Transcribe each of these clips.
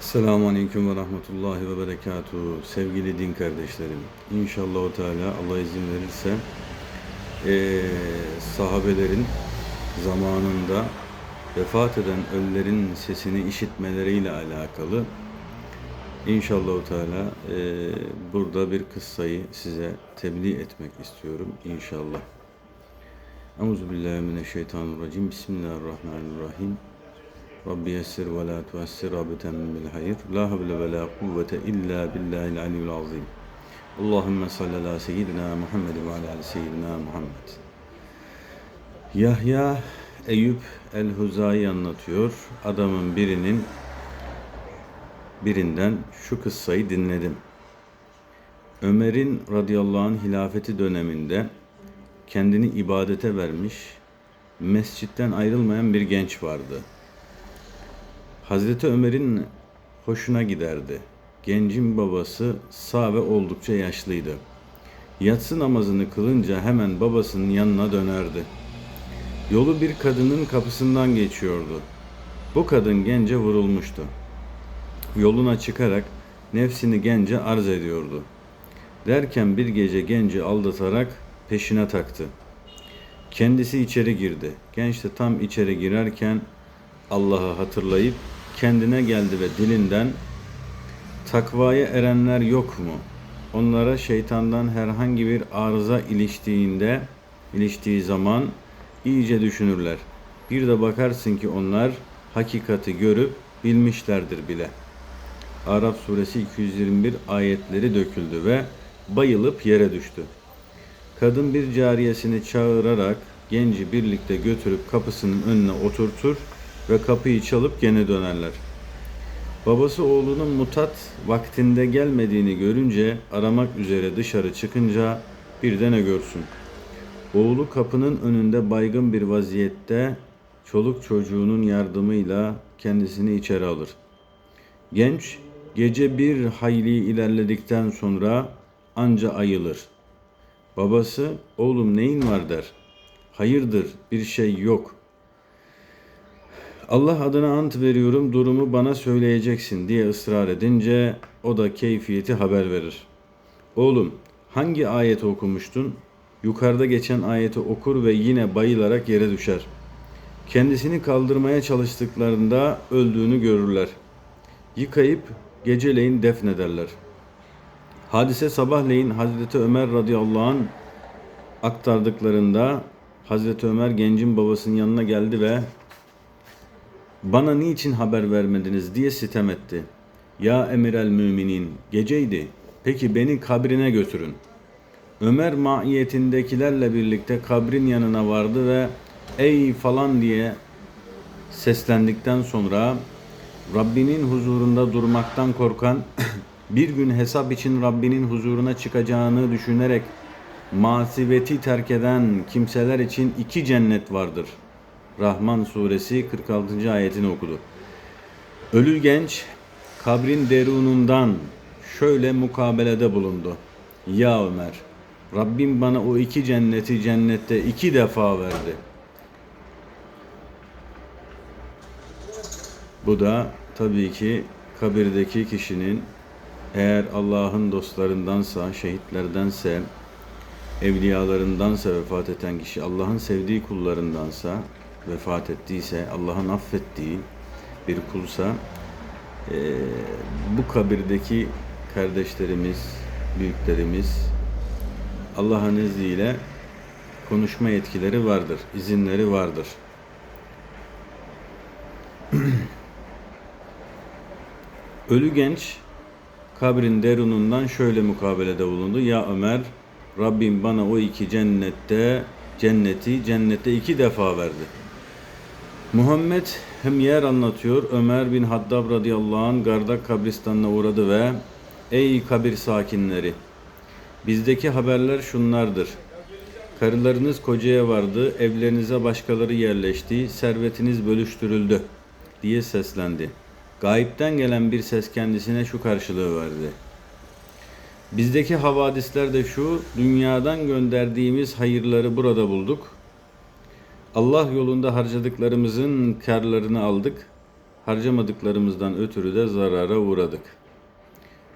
Esselamu Aleyküm ve Rahmetullahi ve Berekatuhu. Sevgili din kardeşlerim, İnşallah Teala Allah izin verirse eee, sahabelerin zamanında vefat eden ölülerin sesini işitmeleriyle alakalı İnşallah Teala eee, burada bir kıssayı size tebliğ etmek istiyorum inşallah. Euzubillahimineşşeytanirracim. Bismillahirrahmanirrahim. Rabbi yessir ve la tuessir rabiten bil hayır. La havle ve la kuvvete illa billahil aliyyil azim. Allahümme salli ala seyyidina Muhammed ve ala seyyidina Muhammed. Yahya Eyüp el-Huzai anlatıyor. Adamın birinin birinden şu kıssayı dinledim. Ömer'in radıyallahu anh hilafeti döneminde kendini ibadete vermiş, mescitten ayrılmayan bir genç vardı. Hazreti Ömer'in hoşuna giderdi. Gencin babası sağ ve oldukça yaşlıydı. Yatsı namazını kılınca hemen babasının yanına dönerdi. Yolu bir kadının kapısından geçiyordu. Bu kadın gence vurulmuştu. Yoluna çıkarak nefsini gence arz ediyordu. Derken bir gece genci aldatarak peşine taktı. Kendisi içeri girdi. Genç de tam içeri girerken Allah'ı hatırlayıp kendine geldi ve dilinden takvaya erenler yok mu? Onlara şeytandan herhangi bir arıza iliştiğinde, iliştiği zaman iyice düşünürler. Bir de bakarsın ki onlar hakikati görüp bilmişlerdir bile. Arap suresi 221 ayetleri döküldü ve bayılıp yere düştü. Kadın bir cariyesini çağırarak genci birlikte götürüp kapısının önüne oturtur ve kapıyı çalıp gene dönerler. Babası oğlunun mutat vaktinde gelmediğini görünce aramak üzere dışarı çıkınca bir de ne görsün. Oğlu kapının önünde baygın bir vaziyette çoluk çocuğunun yardımıyla kendisini içeri alır. Genç gece bir hayli ilerledikten sonra anca ayılır. Babası oğlum neyin var der. Hayırdır bir şey yok. Allah adına ant veriyorum durumu bana söyleyeceksin diye ısrar edince o da keyfiyeti haber verir. Oğlum hangi ayeti okumuştun? Yukarıda geçen ayeti okur ve yine bayılarak yere düşer. Kendisini kaldırmaya çalıştıklarında öldüğünü görürler. Yıkayıp geceleyin defnederler. Hadise sabahleyin Hazreti Ömer radıyallahu anh aktardıklarında Hazreti Ömer gencin babasının yanına geldi ve bana niçin haber vermediniz diye sitem etti. Ya emir el müminin geceydi. Peki beni kabrine götürün. Ömer maiyetindekilerle birlikte kabrin yanına vardı ve ey falan diye seslendikten sonra Rabbinin huzurunda durmaktan korkan bir gün hesap için Rabbinin huzuruna çıkacağını düşünerek masiveti terk eden kimseler için iki cennet vardır. Rahman suresi 46. ayetini okudu. Ölü genç kabrin derunundan şöyle mukabelede bulundu. Ya Ömer, Rabbim bana o iki cenneti cennette iki defa verdi. Bu da tabii ki kabirdeki kişinin eğer Allah'ın dostlarındansa, şehitlerdense, evliyalarındansa vefat eden kişi Allah'ın sevdiği kullarındansa vefat ettiyse, Allah'ın affettiği bir kulsa e, bu kabirdeki kardeşlerimiz, büyüklerimiz Allah'ın izniyle konuşma yetkileri vardır, izinleri vardır. Ölü genç kabrin derunundan şöyle mukabelede bulundu. Ya Ömer, Rabbim bana o iki cennette, cenneti cennette iki defa verdi. Muhammed Hemyer anlatıyor. Ömer bin Haddab radıyallahu anh Gardak kabristanına uğradı ve Ey kabir sakinleri! Bizdeki haberler şunlardır. Karılarınız kocaya vardı, evlerinize başkaları yerleşti, servetiniz bölüştürüldü diye seslendi. Gayipten gelen bir ses kendisine şu karşılığı verdi. Bizdeki havadisler de şu, dünyadan gönderdiğimiz hayırları burada bulduk. Allah yolunda harcadıklarımızın karlarını aldık. Harcamadıklarımızdan ötürü de zarara uğradık.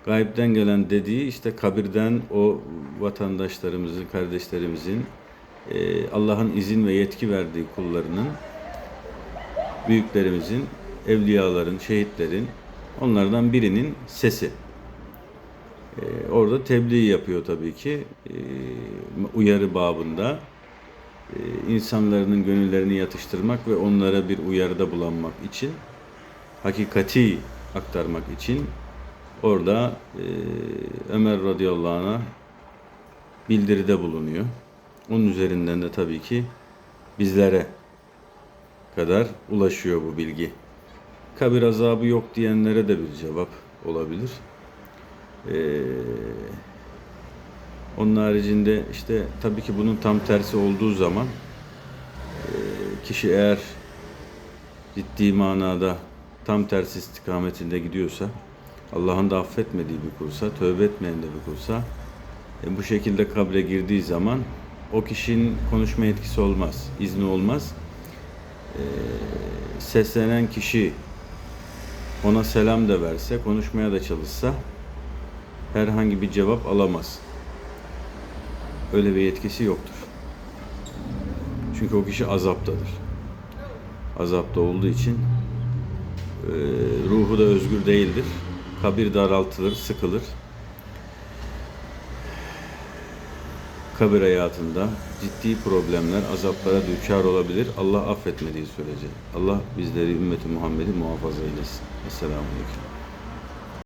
Gayipten gelen dediği işte kabirden o vatandaşlarımızın, kardeşlerimizin e, Allah'ın izin ve yetki verdiği kullarının, büyüklerimizin, evliyaların, şehitlerin onlardan birinin sesi. E, orada tebliğ yapıyor tabii ki. E, uyarı babında insanların gönüllerini yatıştırmak ve onlara bir uyarıda bulanmak için hakikati aktarmak için orada e, Ömer radıyallahu anh'a bildiride bulunuyor. Onun üzerinden de tabii ki bizlere kadar ulaşıyor bu bilgi. Kabir azabı yok diyenlere de bir cevap olabilir. Ee, onun haricinde işte tabii ki bunun tam tersi olduğu zaman e, kişi eğer ciddi manada tam tersi istikametinde gidiyorsa Allah'ın da affetmediği bir kulsa, tövbe etmeyen de bir kulsa e, bu şekilde kabre girdiği zaman o kişinin konuşma etkisi olmaz, izni olmaz. E, seslenen kişi ona selam da verse, konuşmaya da çalışsa herhangi bir cevap alamaz. Öyle bir yetkisi yoktur. Çünkü o kişi azaptadır. Azapta olduğu için e, ruhu da özgür değildir. Kabir daraltılır, sıkılır. Kabir hayatında ciddi problemler, azaplara düçar olabilir. Allah affetmediği sürece. Allah bizleri ümmeti Muhammed'i muhafaza eylesin. Esselamu Aleyküm.